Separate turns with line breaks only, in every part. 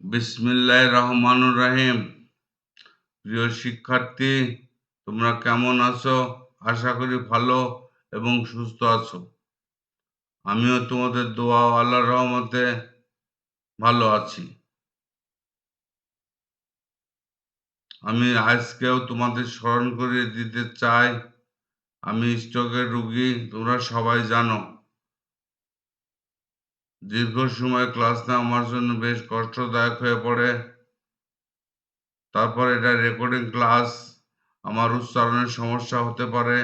বিসমিল্লাহ রহমানুর রাহিম। প্রিয় শিক্ষার্থী, তোমরা কেমন আছো? আশা করি ভালো এবং সুস্থ আছো। আমিও তোমাদের দোয়া আল্লাহ রহমতে ভালো আছি। আমি আজকেও তোমাদের স্মরণ করিয়ে দিতে চাই, আমি স্ট্রোকের রুগী, তোমরা সবাই জানো। দীর্ঘ সময় ক্লাস না আমার জন্য বেশ কষ্টদায়ক হয়ে পড়ে। তারপর এটা রেকর্ডিং ক্লাস আমার উচ্চারণের সমস্যা হতে পারে,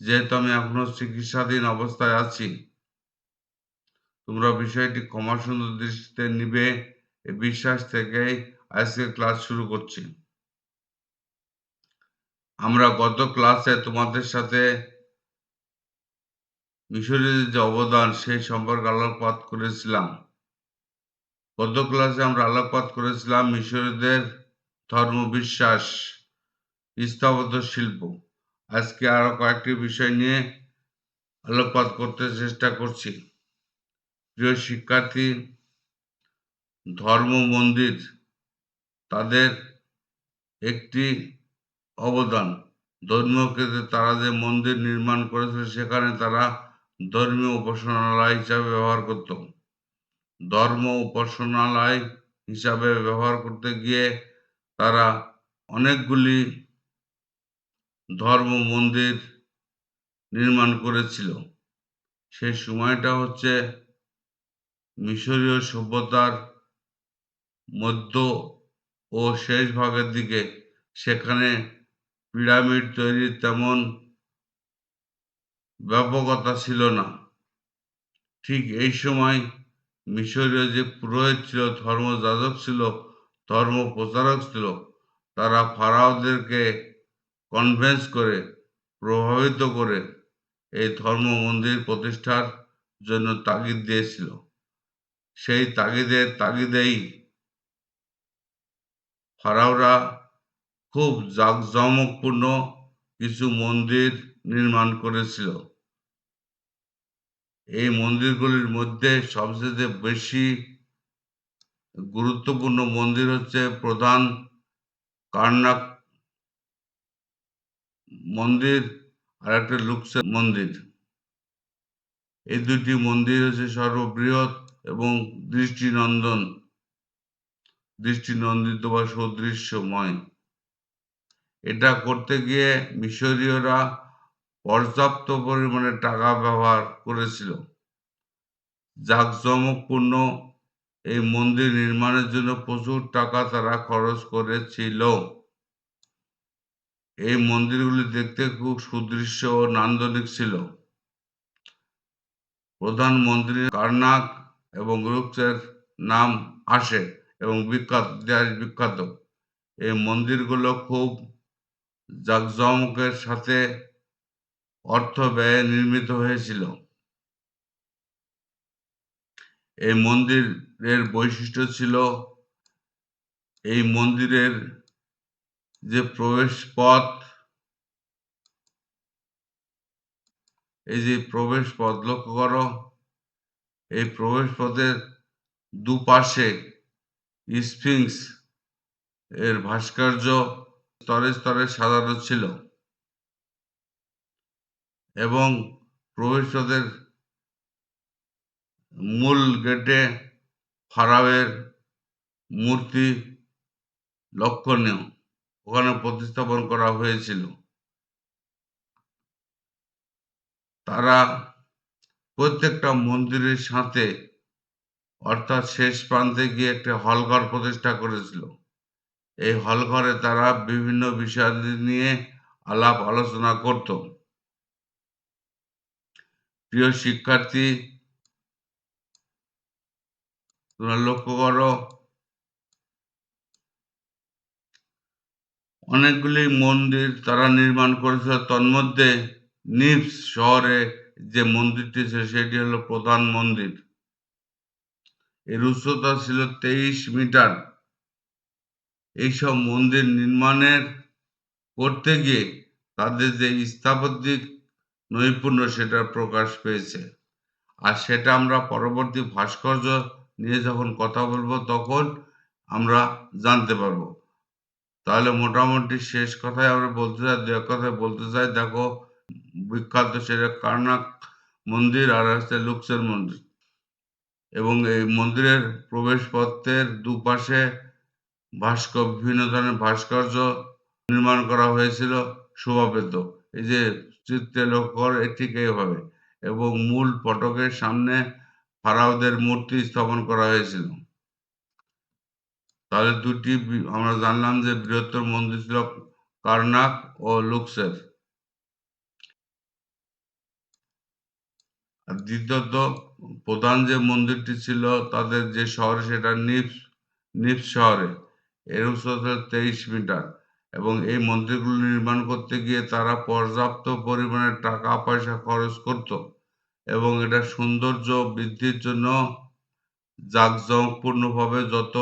যেহেতু আমি এখনও চিকিৎসাধীন অবস্থায় আছি। তোমরা বিষয়টি ক্ষমা সুন্দর দৃষ্টিতে নিবে এই বিশ্বাস থেকেই আজকে ক্লাস শুরু করছি। আমরা গত ক্লাসে তোমাদের সাথে মিশরের যে অবদান, সেই সম্পর্কে আলোকপাত করেছিলাম। গত ক্লাসে আমরা আলোকপাত করেছিলাম মিশরীয়দের ধর্মবিশ্বাস, স্থাপত্য শিল্প। আজকে আরও কয়েকটি বিষয় নিয়ে আলোকপাত করতে চেষ্টা করছি। প্রিয় শিক্ষার্থী, ধর্ম মন্দির তাদের একটি অবদান। ধর্মীয় ক্ষেত্রে তারা যে মন্দির নির্মাণ করেছিল, সেখানে তারা ধর্মীয় উপাসনালয় হিসাবে ব্যবহার করত ধর্ম উপাসনালয় হিসাবে ব্যবহার করতে গিয়ে তারা অনেকগুলি ধর্ম মন্দির নির্মাণ করেছিল। সেই সময়টা হচ্ছে মিশরীয় সভ্যতার মধ্য ও শেষ ভাগের দিকে। সেখানে পিরামিড তৈরির তেমন ব্যাপকতা ছিল না। ঠিক এই সময় মিশরীয় যে পুরোহিত ছিল, ধর্মযাজক ছিল ধর্ম প্রচারক ছিল, তারা ফারাওদেরকে কনভেন্স করে, প্রভাবিত করে এই ধর্ম মন্দির প্রতিষ্ঠার জন্য তাগিদ দিয়েছিল। সেই তাগিদের তাগিদেই ফারাওরা খুব জাঁকজমকপূর্ণ কিছু মন্দির নির্মাণ করেছিল। এই মন্দিরগুলির মধ্যে সবচেয়ে বেশি গুরুত্বপূর্ণ মন্দির হচ্ছে প্রধান কার্নাক মন্দির আর একটা লুকসের মন্দির। এই দুটি মন্দির হচ্ছে সর্ববৃহৎ এবং দৃষ্টিনন্দন। দৃষ্টিনন্দিত বা সদৃশ্যময়। এটা করতে গিয়ে মিশরীয়রা পর্যাপ্ত পরিমাণে টাকা ব্যবহার করেছিল। জাঁকজমকপূর্ণ এই মন্দির নির্মাণের জন্য প্রচুর টাকা তারা খরচ করেছিল। এই মন্দিরগুলি দেখতে খুব সুদৃশ্য ও নান্দনিক ছিল। প্রধান মন্দির কার্নাক এবং রুক্সের নাম আসে এবং বিখ্যাত ইতিহাস বিখ্যাত। এই মন্দিরগুলো খুব জাঁকজমকের সাথে অর্থ ব্যয়ে নির্মিত হয়েছিল। এই মন্দিরের বৈশিষ্ট্য ছিল, এই মন্দিরের যে প্রবেশ পথ এই যে প্রবেশ পথ লক্ষ্য করো, এই প্রবেশ পথের দুপাশে স্ফিংস এর ভাস্কর্য স্তরে স্তরে সাজানো ছিল। এবং প্রবেশপথের মূল গেটে ফারাওয়ের মূর্তি লক্ষণীয়। ওখানে প্রতিস্থাপন করা হয়েছিল। তারা প্রত্যেকটা মন্দিরের সাথে, অর্থাৎ শেষ প্রান্তে গিয়ে একটা হলঘর প্রতিষ্ঠা করেছিল। এই হলঘরে তারা বিভিন্ন বিষয় নিয়ে আলাপ আলোচনা করত। প্রিয় শিক্ষার্থী, তোমরা লক্ষ্য করো, অনেকগুলি মন্দির তারা নির্মাণ করেছিল। তন্মধ্যে নিপস শহরে যে মন্দিরটি ছিল, সেটি হলো প্রধান মন্দির। এর উচ্চতা ছিল তেইশ মিটার। এইসব মন্দির নির্মাণের করতে গিয়ে তাদের যে স্থাপত্যিক নৈপুণ্য সেটা প্রকাশ পেয়েছে। আর সেটা আমরা পরবর্তী ভাস্কর্য নিয়ে যখন কথা বলব, তখন আমরা জানতে পারব। তাহলে মোটামুটি শেষ কথায় আমরা বলতে চাই, দু এক কথায় বলতে চাই, দেখো, বিখ্যাত সেটা কার্নাক মন্দির আর হচ্ছে লুক্সের মন্দির। এবং এই মন্দিরের প্রবেশপথের দুপাশে ভাস্কর বিভিন্ন ধরনের ভাস্কর্য নির্মাণ করা হয়েছিল শোভা পেত এই যে চিত্রে লক্ষ্য ঠিক এইভাবে এবং মূল ফটকের সামনে ফারাওদের মূর্তি স্থাপন করা হয়েছিল। তাহলে দুটি আমরা জানলাম যে বৃহত্তর মন্দির ছিল কার্নাক ও লুক্সের। দ্বিতীয়ত, প্রধান যে মন্দিরটি ছিল তাদের যে শহরে সেটা নিপস নিপস শহরে। এর উচ্চতা তেইশ মিটার। এবং এই মন্দিরগুলো নির্মাণ করতে গিয়ে তারা পর্যাপ্ত পরিমাণে টাকা পয়সা খরচ করত এবং এটা সৌন্দর্য বৃদ্ধির জন্য জাঁকজমকপূর্ণভাবে যত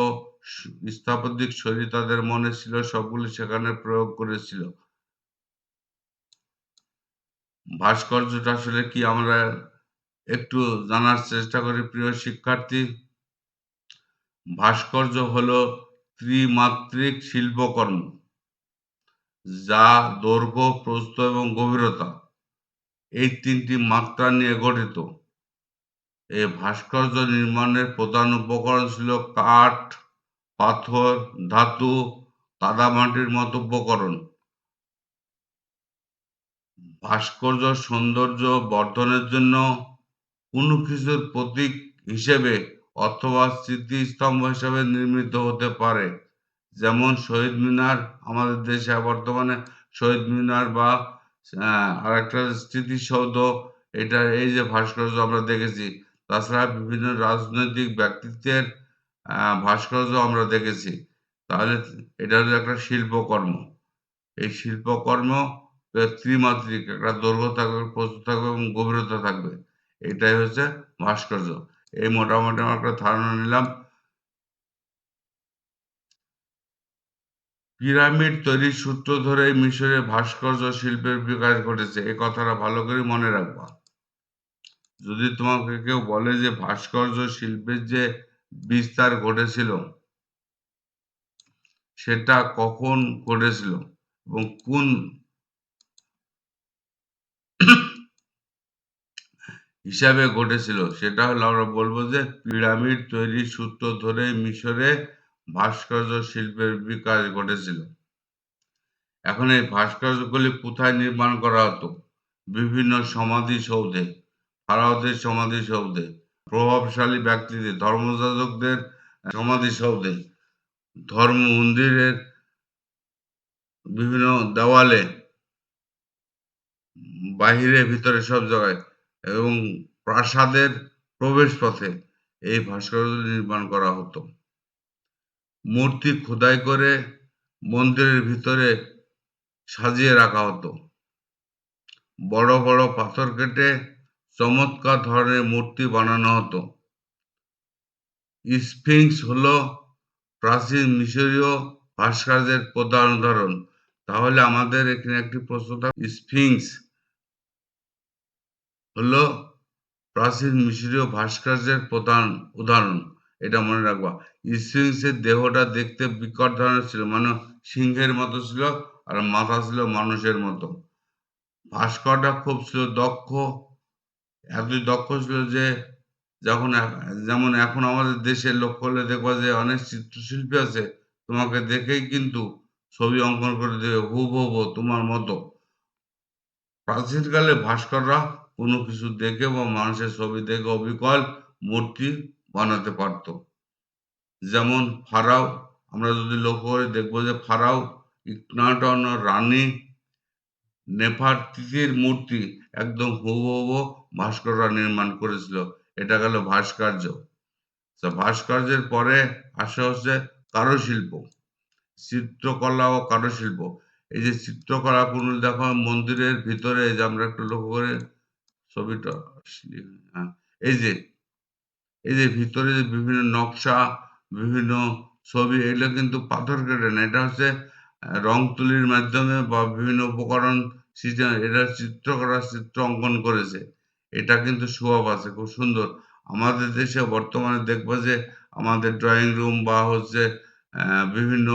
স্থাপত্যিক শৈলী তাদের মনে ছিল, সবগুলি সেখানে প্রয়োগ করেছিল। ভাস্কর্যটা আসলে কি আমরা একটু জানার চেষ্টা করি, প্রিয় শিক্ষার্থী? ভাস্কর্য হলো ত্রিমাত্রিক শিল্পকর্ম। যা দৈর্ঘ্য প্রস্থ এবং গভীরতা, এই তিনটি মাত্রা নিয়ে গঠিত। এই ভাস্কর্য নির্মাণের প্রধান উপকরণ ছিল কাঠ, পাথর, ধাতু কাদামাটির মতো উপকরণ। ভাস্কর্য সৌন্দর্য বর্ধনের জন্য কোনো কিছুর প্রতীক হিসেবে অথবা স্মৃতিস্তম্ভ হিসেবে নির্মিত হতে পারে। যেমন শহীদ মিনার আমাদের দেশে বর্তমানে শহীদ মিনার বা আহ, আরেকটা স্মৃতিসৌধ এটা এই যে ভাস্কর্য আমরা দেখেছি। তাছাড়া বিভিন্ন রাজনৈতিক ব্যক্তিত্বের ভাস্কর্য আমরা দেখেছি। তাহলে এটা হলো একটা শিল্পকর্ম। এই শিল্পকর্ম ত্রিমাত্রিক একটা দৈর্ঘ্য থাকবে প্রস্তুত থাকবে এবং গভীরতা থাকবে। এটাই হচ্ছে ভাস্কর্য। এই মোটামুটি আমরা একটা ধারণা নিলাম। পিরামিড তৈরির সূত্র ধরে মিশরে ভাস্কর্য শিল্পের বিকাশ ঘটেছে। এই কথাটা ভালো করে মনে রাখবা। যদি তোমাকে কেউ বলে যে ভাস্কর্য শিল্পের যে বিস্তার ঘটেছিল, সেটা কখন ঘটেছিল এবং কোন হিসাবে ঘটেছিল, সেটা হলো আমরা বলব যে পিরামিড তৈরির সূত্র ধরে মিশরে ভাস্কর্য শিল্পের বিকাশ ঘটেছিল। এখন এই ভাস্কর্যগুলি কোথায় নির্মাণ করা হতো? বিভিন্ন সমাধিসৌধে ফারাওদের সমাধিসৌধে প্রভাবশালী ব্যক্তিদের, ধর্মযাজকদের সমাধিসৌধে ধর্ম মন্দিরের বিভিন্ন দেওয়ালে, বাহিরে, ভিতরে সব জায়গায় এবং প্রাসাদের প্রবেশপথে এই ভাস্কর্য নির্মাণ করা হতো। মূর্তি খোদাই করে মন্দিরের ভিতরে সাজিয়ে রাখা হতো। বড় বড় পাথর কেটে চমৎকার ধরনের মূর্তি বানানো হতো। স্ফিংস হলো প্রাচীন মিশরীয় ভাস্কর্যের প্রধান উদাহরণ। তাহলে আমাদের এখানে একটি প্রশ্ন থাকে, স্ফিংস হলো প্রাচীন মিশরীয় ভাস্কর্যের প্রধান উদাহরণ। এটা মনে রাখবা। স্ফিংসের দেহটা দেখতে বিকট ধরনের ছিল মানে সিংহের মতো ছিল আর মাথা ছিল মানুষের মতো। ভাস্করটা খুব ছিল দক্ষ এতই দক্ষ ছিল যে যখন যেমন এখন আমাদের দেশে লক্ষ্য করলে দেখবা যে অনেক চিত্রশিল্পী আছে, তোমাকে দেখেই কিন্তু ছবি অঙ্কন করে দেবে, হুবহু তোমার মতো। প্রাচীনকালে ভাস্কররা কোনো কিছু দেখে বা মানুষের ছবি দেখে অবিকল মূর্তি বানাতে পারতো। যেমন ফারাও আমরা যদি লক্ষ্য করে দেখব যে ফারাও ইকনাটন রানী নেফারতিতির মূর্তি একদম হুবহু ভাস্কররা নির্মাণ করেছিল। এটা গেল ভাস্কর্য। ভাস্কর্যের পরে আসে হচ্ছে কারুশিল্প চিত্রকলা ও কারুশিল্প। এই যে চিত্রকলা কোনো দেখো মন্দিরের ভিতরে যে আমরা একটু লক্ষ্য করে ছবিটা হ্যাঁ, এই যে যে ভিতরে যে বিভিন্ন নকশা, বিভিন্ন ছবি, এগুলো কিন্তু পাথর কেটে না এটা হচ্ছে রং তুলির মাধ্যমে বা বিভিন্ন উপকরণ সিস্টেম এটা চিত্রকরা চিত্র অঙ্কন করেছে। এটা কিন্তু শোভা আছে, খুব সুন্দর। আমাদের দেশে বর্তমানে দেখব যে আমাদের ড্রয়িং রুম বা হচ্ছে বিভিন্ন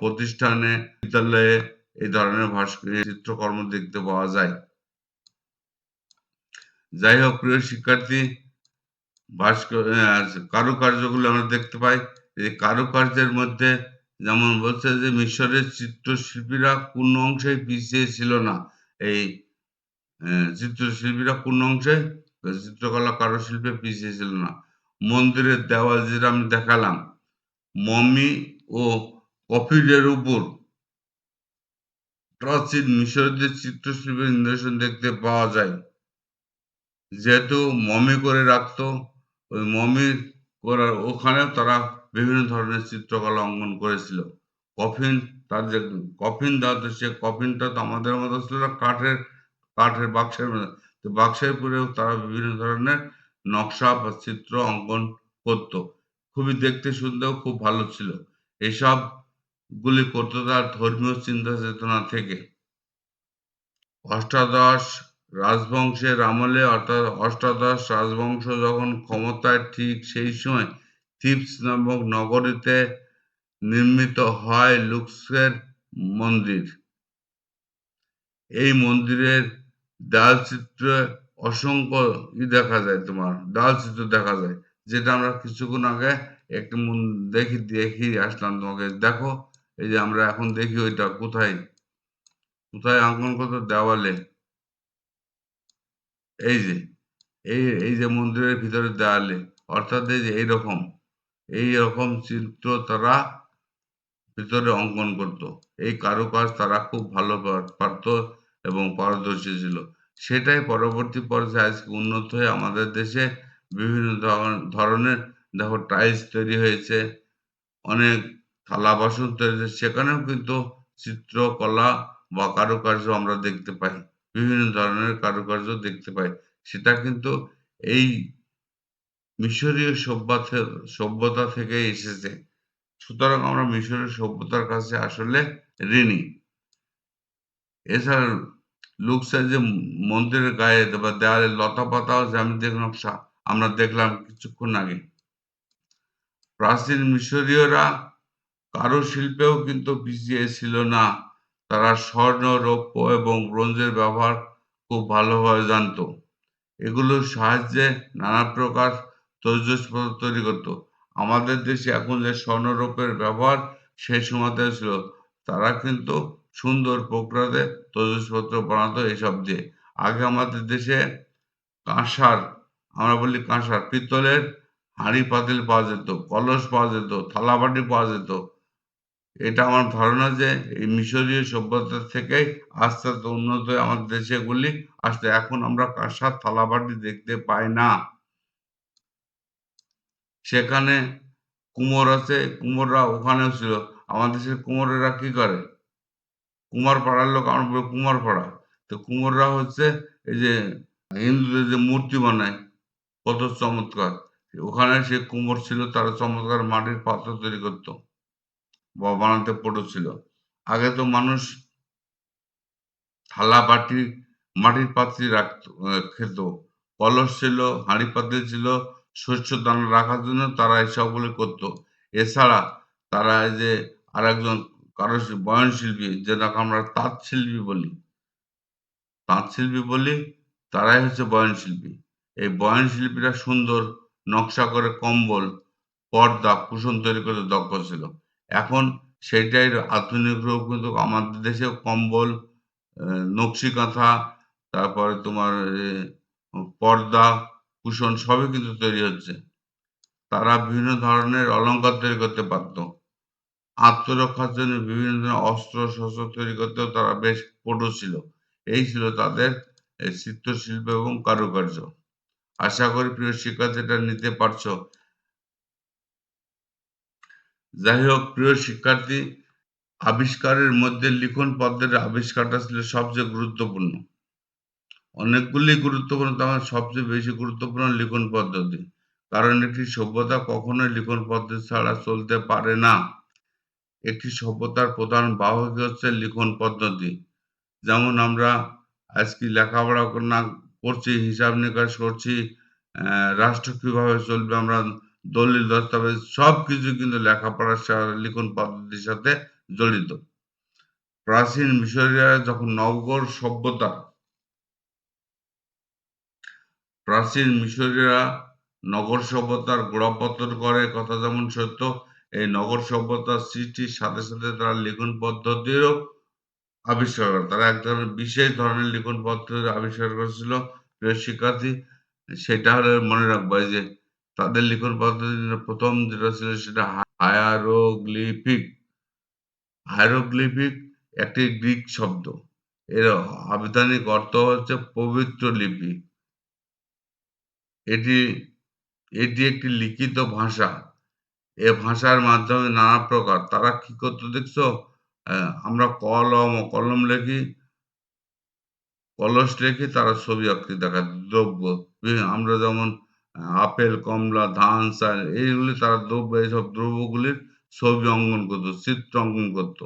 প্রতিষ্ঠানে, বিদ্যালয়ে এই ধরনের ভাস্কর চিত্রকর্ম দেখতে পাওয়া যায়। যাই হোক, প্রিয় শিক্ষার্থী ভাস্কর কারুকার্যগুলো আমরা দেখতে পাই। এই কারুকার্যের মধ্যে যেমন বলছে যে মিশরের চিত্রশিল্পীরা কোন অংশে পিছিয়ে ছিল না। এই চিত্রশিল্পীরা কোন অংশে চিত্রকলা কারুশিল্পে পিছিয়ে ছিল না। মন্দিরের দেওয়াল যেটা আমি দেখালাম, মমি ও কফিরের উপর প্রাচীন মিশরীয় চিত্রশিল্পের নিদর্শন দেখতে পাওয়া যায়। যেহেতু মমি করে রাখতো ওই মমি করার ওখানে তারা বিভিন্ন ধরনের চিত্রকলা অঙ্কন করেছিল। কফিন তার যে কফিন দেওয়া হতো, সে কফিনটা তো আমাদের মতো ছিল না, কাঠের কাঠের বাক্সের তো বাক্সের উপরেও তারা বিভিন্ন ধরনের নকশা বা চিত্র অঙ্কন করত। খুবই দেখতে সুন্দর খুব ভালো ছিল। এসব গুলি করতো তার ধর্মীয় চিন্তা চেতনা থেকে। অষ্টাদশ রাজবংশের আমলে অর্থাৎ অষ্টাদশ রাজবংশ যখন ক্ষমতায় ঠিক সেই সময় থিপস নামক নগরীতে নির্মিত হয় লুক্সের মন্দির। এই মন্দিরের দেয়ালচিত্রে অসংখ্য ই দেখা যায় তোমার দেয়ালচিত্র দেখা যায়, যেটা আমরা কিছুক্ষণ আগে একটু মন- দেখি দেখি আসলাম তোমাকে। দেখো, এই যে আমরা এখন দেখি ওইটা কোথায়? কোথায় অঙ্কন করতো দেওয়ালে? এই যে, এই এই যে মন্দিরের ভিতরে দেওয়ালে অর্থাৎ এই যে এইরকম, এই রকম চিত্র তারা ভিতরে অঙ্কন করত। এই কারুকাজ তারা খুব ভালো পার- পারতো এবং পারদর্শী ছিল। সেটাই পরবর্তী পর্যায়ে আজকে উন্নত হয়ে আমাদের দেশে বিভিন্ন ধরন- ধরনের দেখো টাইলস তৈরি হয়েছে, অনেক থালা বাসন তৈরি হয়েছে, সেখানেও কিন্তু চিত্রকলা বা কারুকার্য আমরা দেখতে পাই। বিভিন্ন ধরনের কারুকার্য দেখতে পাই। সেটা কিন্তু এই মিশরীয় সভ্যতা সভ্যতা থেকে এসেছে। সুতরাং আমরা মিশরের সভ্যতার কাছে আসলে ঋণী। এছাড়া লুকসের যে মন্দিরের গায়ে বা দেওয়ালে লতা পাতা ও জ্যামিতিক নকশা আমরা দেখলাম কিছুক্ষণ আগে। প্রাচীন মিশরীয়রা কারুশিল্পেও কিন্তু পিছিয়ে ছিল না। তারা স্বর্ণ, রৌপ্য এবং ব্রোঞ্জের ব্যবহার খুব ভালোভাবে জানতো। এগুলোর সাহায্যে নানা প্রকার তৈজসপত্র তৈরি করতো। আমাদের দেশে এখন যে স্বর্ণরূপের ব্যবহার সেই সময়তে ছিল, তারা কিন্তু সুন্দর প্রক্রিয়াতে তৈজসপত্র বানাতো এসব দিয়ে। আগে আমাদের দেশে কাঁসার, আমরা বলি কাঁসার, পিতলের হাঁড়ি পাতিল পাওয়া যেত, কলস পাওয়া যেত, থালাবাটি পাওয়া যেত এটা আমার ধারণা যে এই মিশরীয় সভ্যতা থেকেই আস্তে আস্তে উন্নত হয়ে আমাদের দেশে এগুলি আসতে এখন আমরা কাঁসার থালাবাটি দেখতে পাই না। সেখানে কুমোর আছে, কুমোররা ওখানেও ছিল। আমাদের দেশের কুমোরেরা কি করে? কুমার পাড়ার লোক আমরা বলি কুমার পাড়া। তো কুমোররা হচ্ছে এই যে হিন্দুদের যে মূর্তি বানায়, কত চমৎকার। ওখানে সে কুমোর ছিল, তারা চমৎকার মাটির পাত্র তৈরি করতো। বানাতে পড়েছিল আগে তো মানুষ থালা বাটি মাটির পাত্রে রাখত খেত। কলস ছিল, হাঁড়ি পাতিল ছিল, শস্য দানা রাখার জন্য তারা এসবগুলো করত। এছাড়া তারা যে আরেকজন কারও বয়ন শিল্পী যেটাকে আমরা তাঁত শিল্পী বলি তাঁত শিল্পী বলি, তারাই হচ্ছে বয়ন শিল্পী এই বয়ন শিল্পীরা সুন্দর নকশা করে কম্বল, পর্দা, কুশন তৈরি করতে দক্ষ ছিল। এখন সেটাই রূপ কিন্তু আমাদের দেশেও কম্বল নকশি কাঁথা, তারপরে তোমার পর্দা, কুশন সবই কিন্তু তৈরি হচ্ছে। তারা বিভিন্ন ধরনের অলংকার তৈরি করতে পারত আত্মরক্ষার জন্য বিভিন্ন ধরনের অস্ত্র, শস্ত্র তৈরি করতেও তারা বেশ পটু ছিল। এই ছিল তাদের চিত্রশিল্প এবং কারুকার্য। আশা করি প্রিয় শিক্ষার্থীরা নিতে পারছ। যাই হোক, প্রিয় শিক্ষার্থী, আবিষ্কারের মধ্যে লিখন পদ্ধতির আবিষ্কারটা ছিল সবচেয়ে গুরুত্বপূর্ণ। অনেকগুলি গুরুত্বপূর্ণ, তার সবচেয়ে বেশি গুরুত্বপূর্ণ লিখন পদ্ধতি। কারণ একটি সভ্যতা কখনোই লিখন পদ্ধতি ছাড়া চলতে পারে না। একটি সভ্যতার প্রধান বাহক হচ্ছে লিখন পদ্ধতি। যেমন আমরা আজকে লেখাপড়া না করছি, হিসাব নিকাশ করছি রাষ্ট্র কীভাবে চলবে, আমরা দলিল দস্তাবেজ সবকিছু কিন্তু লেখাপড়ার সা- লিখন পদ্ধতির সাথে জড়িত। প্রাচীন মিশরীয়রা যখন নগর সভ্যতা, প্রাচীন মিশরীয়রা নগর সভ্যতার গোড়াপত্তন করে, কথা যেমন সত্য, এই নগর সভ্যতার সৃষ্টির সাথে সাথে তারা লিখন পদ্ধতিরও আবিষ্কার করে। তারা এক ধরনের বিশেষ ধরনের লিখন পদ্ধতি আবিষ্কার করেছিল। প্রিয় শিক্ষার্থী, সেটা হলে মনে রাখব যে তাদের লিখন পদ্ধতি প্রথম যেটা ছিল সেটা হায়ারোগ্লিফিক। হায়ারোগ্লিফিক একটি গ্রিক শব্দ। এর আবিধানিক অর্থ হচ্ছে পবিত্র লিপি। এটি এটি একটি লিখিত ভাষা। এ ভাষার মাধ্যমে নানা প্রকার। তারা কি করতো দেখছ? আমরা কলম ও কলম লেখি, কলস লেখি, তারা ছবি আঁকতে দেখা দ্রব্য। আমরা যেমন আপেল, কমলা, ধান চাল এইগুলি তারা দ্রব্য, এইসব দ্রব্যগুলির ছবি অঙ্কন করতো, চিত্র অঙ্কন করতো।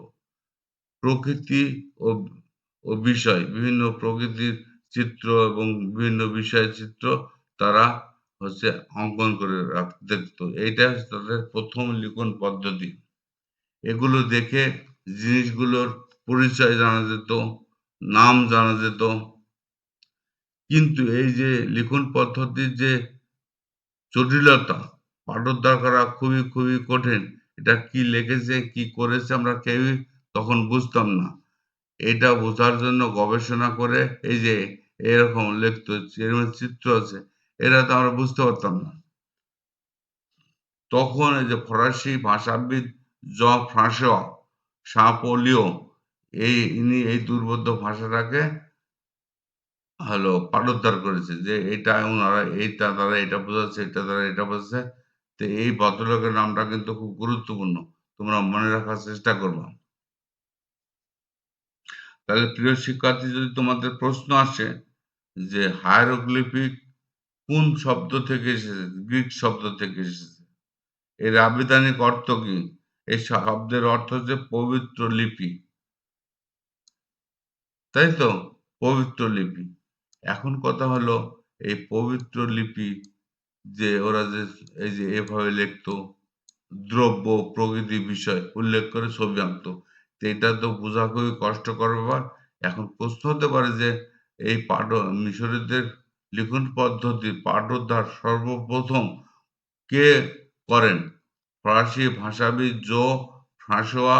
প্রকৃতি ও ও বিষয়, বিভিন্ন প্রকৃতির চিত্র এবং বিভিন্ন বিষয়ের চিত্র তারা হচ্ছে অঙ্কন করে দেখতো। এইটা হচ্ছে তাদের প্রথম লিখন পদ্ধতি। এগুলো দেখে জিনিসগুলোর পরিচয় জানা যেত, নাম জানা যেত। কিন্তু এই যে লিখন পদ্ধতির যে জটিলতা পাঠোদ্ধার করা খুবই খুবই কঠিন। এটা কি লিখেছে, কি করেছে আমরা কেউই তখন বুঝতাম না। এটা বোঝার জন্য গবেষণা করে এই যে এরকম লিখতো, এরকম চিত্র আছে, এটা তো আমরা বুঝতে পারতাম না। তখন এই যে ফরাসি ভাষাবিদ জ. ফ্রাঁসোয়া, সাপোলিও, এই ইনি এই দুর্বোধ্য ভাষাটাকে হলো পাঠোদ্ধার করেছে যে এটা ওনারা, এইটা দ্বারা এটা বোঝাচ্ছে, এটা দ্বারা এটা বোঝাচ্ছে। তো এই ভদ্রলোকের নামটা কিন্তু খুব গুরুত্বপূর্ণ। তোমরা মনে রাখার চেষ্টা করবা। তাহলে প্রিয় শিক্ষার্থী, যদি তোমাদের প্রশ্ন আসে যে হায়ারোগ্লিফিক কোন শব্দ থেকে এসেছে, গ্রিক শব্দ থেকে এসেছে, এর আবিধানিক অর্থ কি? এই শব্দের অর্থ হচ্ছে পবিত্র লিপি। তাই তো? পবিত্র লিপি। এখন কথা হলো এই পবিত্র লিপি যে ওরা যে এই যে এভাবে লিখতো, দ্রব্য প্রকৃতি বিষয় উল্লেখ করে ছবি আঁকতো এটা তো বোঝা খুবই কষ্টকর ব্যাপার। এখন প্রশ্ন হতে পারে যে এই পাঠ মিশরীয়দের লিখন পদ্ধতি পাঠোদ্ধার সর্বপ্রথম কে করেন? ফরাসি ভাষাবিদ জো ফ্রাঁসোয়া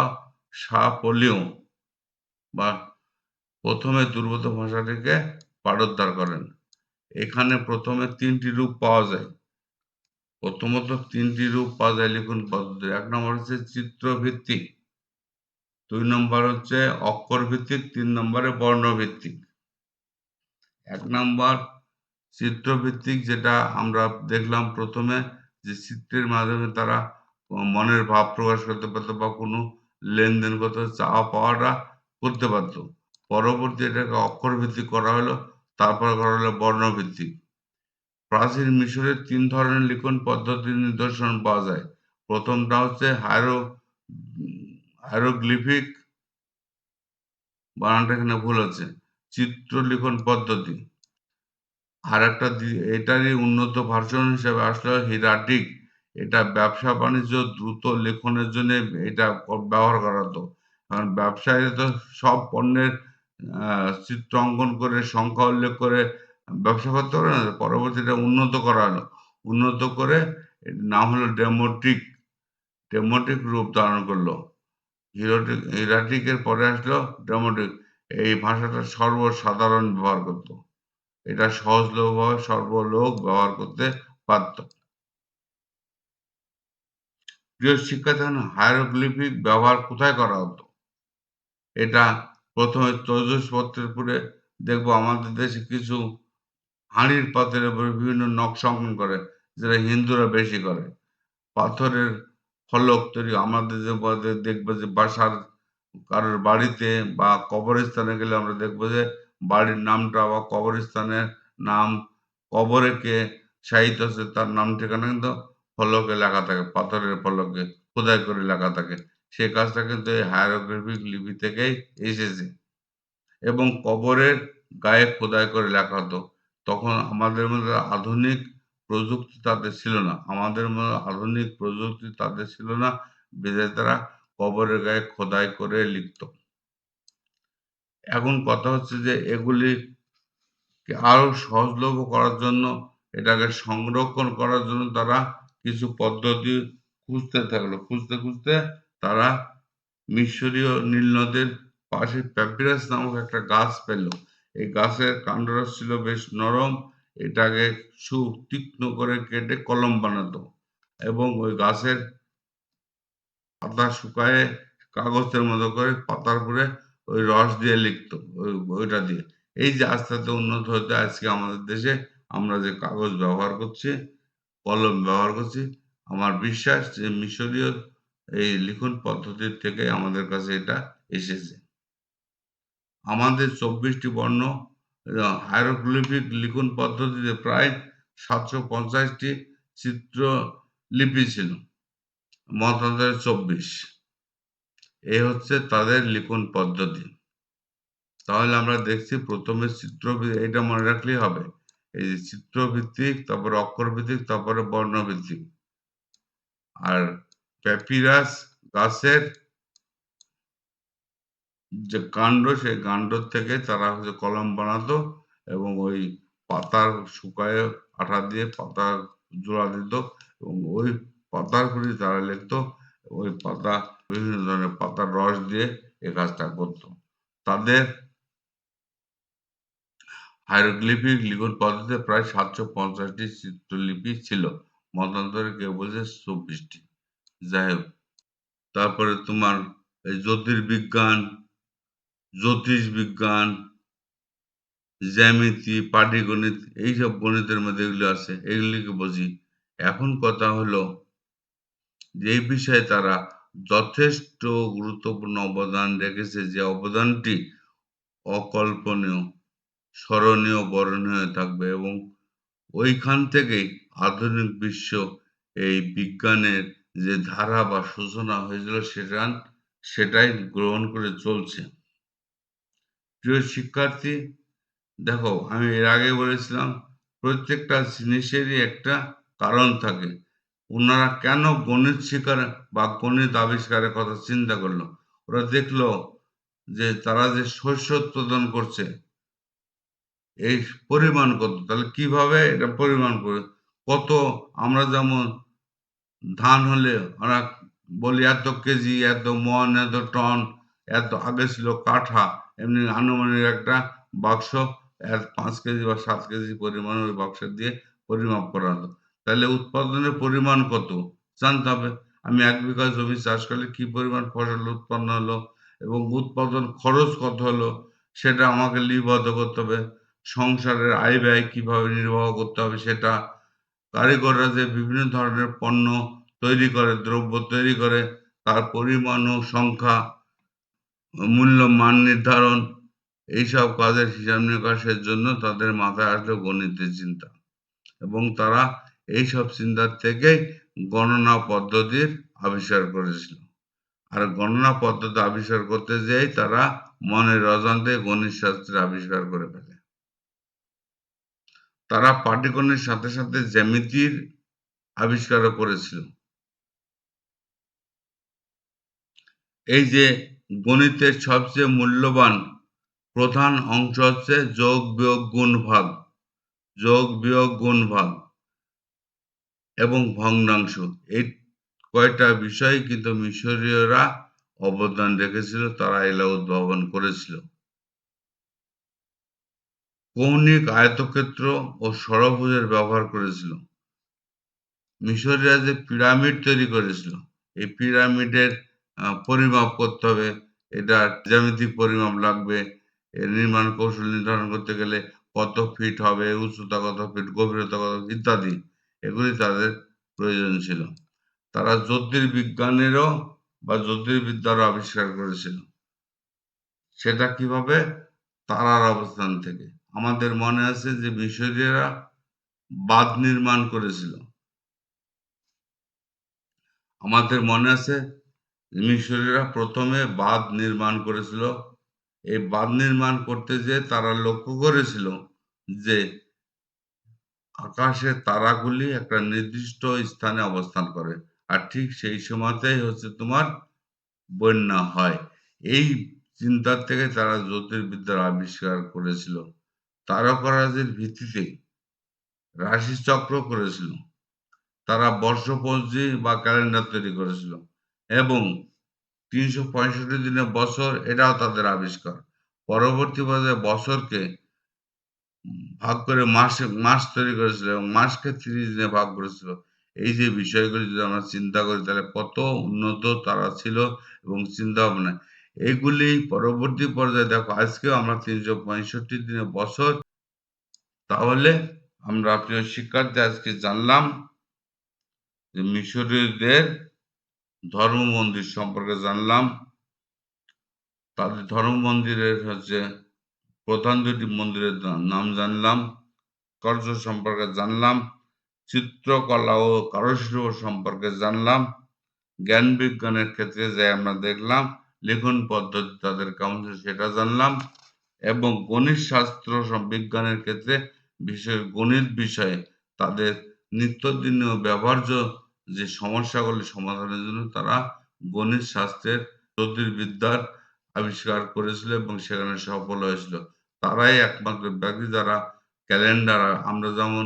সাপোলিও বা প্রথমে দুর্গত ভাষাটিকে পাঠোদ্ধার করেন। এখানে প্রথমে তিনটি রূপ পাওয়া যায়। প্রথমত তিনটি রূপ পাওয়া যায় লিখন পদ্ধতি এক নম্বর হচ্ছে চিত্রভিত্তিক। দুই নম্বর হচ্ছে অক্ষর ভিত্তিক তিন নম্বরে বর্ণভিত্তিক। এক নম্বর চিত্রভিত্তিক যেটা আমরা দেখলাম প্রথমে যে চিত্রের মাধ্যমে তারা মনের ভাব প্রকাশ করতে পারতো বা কোনো লেনদেন করতে চাওয়া পাওয়াটা করতে পারতো। পরবর্তী এটাকে অক্ষর ভিত্তিক করা হলো। তারপর হলো বর্ণভিত্তিক। প্রাচীন মিশরের তিন ধরনের লিখন পদ্ধতির নিদর্শন পাওয়া যায়। প্রথমটা হচ্ছে হায়রো হায়রোগ্লিফিক বানানটা এখানে ভুল আছে চিত্র লিখন পদ্ধতি। আর একটা এটারই উন্নত ভার্সন হিসেবে আসলো হিরাটিক। এটা ব্যবসা বাণিজ্য দ্রুত লেখনের জন্য এটা ব্যবহার করা হতো। কারণ ব্যবসায়ীরা তো সব পণ্যের চিত্র অঙ্কন করে, সংখ্যা উল্লেখ করে, ব্যবসা করতে পারে না পরবর্তীতে উন্নত করা হলো। উন্নত করে নাম হলো ডেমোটিক ডেমোটিক রূপ ধারণ করল। হিরোটিক হিরাটিকের পরে আসলো ডেমোটিক এই ভাষাটা সর্বসাধারণ ব্যবহার করতো। এটা সহজলভ্যভাবে সর্বলোক ব্যবহার করতে পারত। প্রিয় শিক্ষার্থী, হায়ারোগ্লিফিক ব্যবহার কোথায় করা হতো? এটা প্রথমে তৈজসপত্রের উপরে দেখব আমাদের দেশে কিছু হাঁড়ির পাথরের উপরে বিভিন্ন নকশা অঙ্কন করে, যেটা হিন্দুরা বেশি করে। পাথরের ফলক তৈরি, আমাদের যে দেখব যে বাসার কারোর বাড়িতে বা কবরস্থানে গেলে আমরা দেখব যে বাড়ির নামটা বা কবরস্থানের নাম কবরে কে শাহিদ আছে, তার নাম ঠিকানা কিন্তু ফলকে লেখা থাকে, পাথরের ফলকে, খোদাই করে লেখা থাকে। সেই কাজটা কিন্তু এই হায়ারোগ্রাফিক লিপি থেকেই এসেছে। এবং কবরের গায়ে খোদাই করে লেখা হতো। তখন আমাদের মধ্যে আধুনিক প্রযুক্তি তাদের ছিল না। আমাদের মতো আধুনিক প্রযুক্তি তাদের ছিল না। বিধায় তারা কবরের গায়ে খোদাই করে লিখত। এখন কথা হচ্ছে যে এগুলি আরও সহজলভ্য করার জন্য, এটাকে সংরক্ষণ করার জন্য তারা কিছু পদ্ধতি খুঁজতে থাকল। খুঁজতে খুঁজতে তারা মিশরীয় নীল নদের পাশে প্যাপিরাস নামক একটা গাছ পেল। এই গাছের কাণ্ডরস ছিল বেশ নরম, এটাকে সু তীক্ষ্ণ করে কেটে কলম বানাতো এবং ওই গাছের পাতা শুকায়ে কাগজের মতো করে পাতার উপরে ওই রস দিয়ে লিখতো, ওই, ওইটা দিয়ে। এই যে আস্তে আস্তে উন্নত হতে আজকে আমাদের দেশে আমরা যে কাগজ ব্যবহার করছি, কলম ব্যবহার করছি, আমার বিশ্বাস যে মিশরীয় এই লিখন পদ্ধতির থেকে আমাদের কাছে এটা এসেছে। আমাদের চব্বিশটি বর্ণ হাইরোগ্লিফিক লিখন পদ্ধতিতে প্রায় সাতশো পঞ্চাশটি চিত্র লিপি ছিল, মতান্তরে চব্বিশ। এই হচ্ছে তাদের লিখন পদ্ধতি। তাহলে আমরা দেখছি প্রথমে চিত্র এটা মনে রাখলেই হবে। এই যে চিত্রভিত্তিক, তারপরে অক্ষরভিত্তিক, তারপরে বর্ণভিত্তিক। আর প্যাপিরাস গাছের যে কাণ্ড, সেই কাণ্ড থেকে তারা হচ্ছে কলম বানাতো এবং ওই পাতার শুকায় আঠা দিয়ে পাতা জোড়া দিত এবং ওই পাতার উপরে তারা লিখতো, ওই পাতা বিভিন্ন ধরনের পাতার রস দিয়ে এ কাজটা করতো। তাদের হাইরোগ্লিফিক লিখন পদ্ধতিতে প্রায় সাতশো পঞ্চাশটি চিত্রলিপি ছিল। মতান্তরে কেউ বলছে চব্বিশটি যাই হোক, তারপরে তোমার এই জ্যোতির্বিজ্ঞান জ্যোতিষ বিজ্ঞান জ্যামিতি, পাটিগণিত, এইসব গণিতের মধ্যে এগুলো আছে এগুলিকে বুঝি এখন কথা হলো যে এই বিষয়ে তারা যথেষ্ট গুরুত্বপূর্ণ অবদান রেখেছে যে অবদানটি অকল্পনীয়, স্মরণীয় বরণীয় থাকবে এবং ওইখান থেকেই আধুনিক বিশ্ব এই বিজ্ঞানের যে ধারা বা সূচনা হয়েছিল সেটা, সেটাই গ্রহণ করে চলছে। প্রিয় শিক্ষার্থী, দেখো, আমি এর আগে বলেছিলাম, প্রত্যেকটা জিনিসেরই একটা কারণ থাকে। ওনারা কেন গণিত শিকার বা গণিত আবিষ্কারের কথা চিন্তা করল? ওরা দেখল যে তারা যে শস্য উৎপাদন করছে, এই পরিমাণ কত? তাহলে কীভাবে এটা পরিমাণ করে? কত? আমরা যেমন ধান হলে আমরা বলি, এত কেজি, এত মন, এত টন, এত আগে ছিল কাঠা। এমনি আনুমানিক একটা বাক্স পাঁচ কেজি বা সাত কেজি পরিমাণ ওই বাক্স দিয়ে পরিমাপ করা হতো তাহলে উৎপাদনের পরিমাণ কত? জানতে হবে। আমি এক বিঘা জমি চাষ করলে কি পরিমাণ ফসল উৎপন্ন হলো এবং উৎপাদন খরচ কত হলো সেটা আমাকে লিপিবদ্ধ করতে হবে। সংসারের আয় ব্যয় কীভাবে নির্বাহ করতে হবে সেটা কারিগররা যে বিভিন্ন ধরনের পণ্য তৈরি করে, দ্রব্য তৈরি করে, তার পরিমাণ ও সংখ্যা, মূল্য, মান নির্ধারণ, এইসব কাজের হিসাব নিকাশের জন্য তাদের মাথায় আসলো গণিতের চিন্তা। এবং তারা এইসব চিন্তার থেকেই গণনা পদ্ধতির আবিষ্কার করেছিল। আর গণনা পদ্ধতি আবিষ্কার করতে যেয়ে তারা মনের অজান্তে গণিত শাস্ত্রের আবিষ্কার করে ফেলে। তারা পাটিগণের সাথে সাথে জ্যামিতির আবিষ্কারও করেছিল। এই যে গণিতের সবচেয়ে মূল্যবান প্রধান অংশ হচ্ছে যোগ, বিয়োগ, গুণ, ভাগ। যোগ, বিয়োগ, গুণ, ভাগ এবং ভগ্নাংশ। এই কয়টা বিষয় কিন্তু মিশরীয়রা অবদান রেখেছিল, তারা এলা উদ্ভাবন করেছিল। কৌণিক আয়তক্ষেত্র ও ষড়ভুজের ব্যবহার করেছিল। মিশরীরা যে পিরামিড তৈরি করেছিল। এই পিরামিডের পরিমাপ করতে হবে। এটা জ্যামিতিক পরিমাপ লাগবে। এর নির্মাণ কৌশল নির্ধারণ করতে গেলে কত ফিট হবে, উচ্চতা কত ফিট, গভীরতা কত ইত্যাদি। এগুলি তাদের প্রয়োজন ছিল। তারা জ্যোতির্বিজ্ঞানেরও বা জ্যোতির্বিদ্যারও আবিষ্কার করেছিল। সেটা কীভাবে? তারার অবস্থান থেকে। আমাদের মনে আছে যে মিশরীয়রা বাঁধ নির্মাণ করেছিল। আমাদের মনে আছে মিশরীয়রা প্রথমে বাঁধ নির্মাণ করেছিল। এই বাঁধ নির্মাণ করতে যে তারা লক্ষ্য করেছিল যে আকাশের তারাগুলি একটা নির্দিষ্ট স্থানে অবস্থান করে আর ঠিক সেই সময়তেই হচ্ছে তোমার বন্যা হয়। এই চিন্তার থেকে তারা জ্যোতির্বিদ্যার আবিষ্কার করেছিল। তারকারাজির ভিত্তিতে রাশিচক্র করেছিল। তারা বর্ষপঞ্জি বা ক্যালেন্ডার তৈরি করেছিল এবং তিনশো পঁয়ষট্টি দিনের বছর এটাও তাদের আবিষ্কার। পরবর্তী বছরকে ভাগ করে মাসে, মাস তৈরি করেছিল এবং মাসকে তিরিশ দিনে ভাগ করেছিল। এই যে বিষয়গুলি যদি আমরা চিন্তা করি, তাহলে কত উন্নত তারা ছিল এবং চিন্তা ভাবনা। এগুলি পরবর্তী পর্যায়ে, দেখো আজকেও আমরা তিনশো পঁয়ষট্টি দিনে বছর। তাহলে আমরা প্রিয় শিক্ষার্থী, আজকে জানলাম যে মিশরীয়দের ধর্ম মন্দির সম্পর্কে জানলাম। তাদের ধর্ম মন্দিরের হচ্ছে প্রধান দুটি মন্দিরের নাম জানলাম, কার্য সম্পর্কে জানলাম, চিত্রকলা ও কারুশিল্প সম্পর্কে জানলাম, জ্ঞান বিজ্ঞানের ক্ষেত্রে যে আমরা দেখলাম লিখন পদ্ধতি তাদের কেমন সেটা জানলাম। এবং গণিত, শাস্ত্র বিজ্ঞানের ক্ষেত্রে বিশেষ গণিত বিষয়ে তাদের নিত্যদিনীয় ব্যবহার্য যে সমস্যাগুলি সমাধানের জন্য তারা গণিত, শাস্ত্রের জ্যোতির্বিদ্যার আবিষ্কার করেছিল এবং সেখানে সফল হয়েছিল। তারাই একমাত্র ব্যক্তি যারা ক্যালেন্ডার, আমরা যেমন